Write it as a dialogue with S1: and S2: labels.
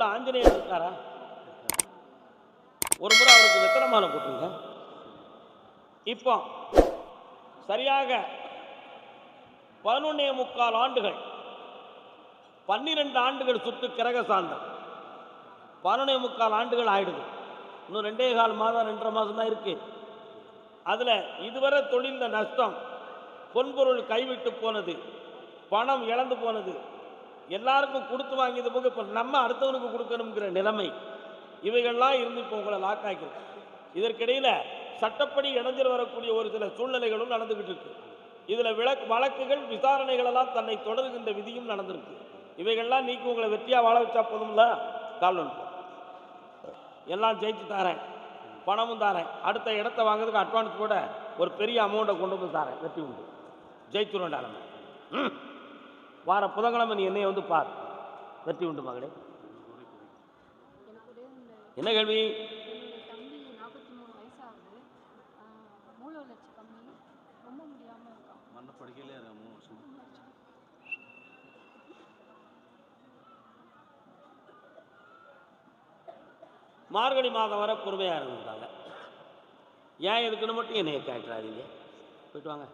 S1: உள்ள ஆஞ்சநேயர் இருக்காரா? ஒரு முறை அவருக்கு வெத்தனமான மாலை இப்போ சரியாக பதினொன்னே முக்கால் ஆண்டுகள் பன்னிரெண்டு ஆண்டுகள் சுற்று கிரக சாந்தம் பதினொன்னே முக்கால் ஆண்டுகள் ஆயிடுது. இன்னும் ரெண்டே கால் மாதம் ரெண்டரை மாதம் தான் இருக்கு. அதில் இதுவரை தொழில் நஷ்டம் பொன்பொருள் கைவிட்டு போனது பணம் இழந்து போனது எல்லாருக்கும் கொடுத்து வாங்கியது போக இப்போ நம்ம அடுத்தவனுக்கு கொடுக்கணுங்கிற நிலைமை இவைகள்லாம் இருந்து இப்போ உங்களை லாக் ஆகிருக்கு இதற்கிடையில் சட்டப்படி இணைஞ்சல் வரக்கூடிய ஒரு சில சூழ்நிலைகளும் நடந்துக்கிட்டு இருக்கு. இதில் விளக்கு வழக்குகள் விசாரணைகளெல்லாம் தன்னை தொடருகின்ற விதியும் நடந்திருக்கு. இவைகள்லாம் நீக்கி உங்களை வெற்றியாக வாழ வச்சா போதும்ல? கால் ஒன்று எல்லாம் ஜெயிச்சு தாரேன். பணமும் தாரேன். அடுத்த இடத்த வாங்குறதுக்கு அட்வான்ஸ் கூட ஒரு பெரிய அமௌண்ட்டை கொண்டு வந்து தாரேன். வெற்றி உண்டு. ஜெயிச்சுருவோம் நம்ம ம். வார புதன்கிழமை நீ என்னைய வந்து பார். வெற்றி உண்டு மகளே. என்ன கேள்வி?
S2: நாற்பத்தி மூணு
S1: மார்கழி மாதம் வர பொறுமையாக இருந்துட்டாங்க ஏன் எதுக்குன்னு மட்டும் என்னைய கேட்டுறாதீங்க. போயிட்டு வாங்க.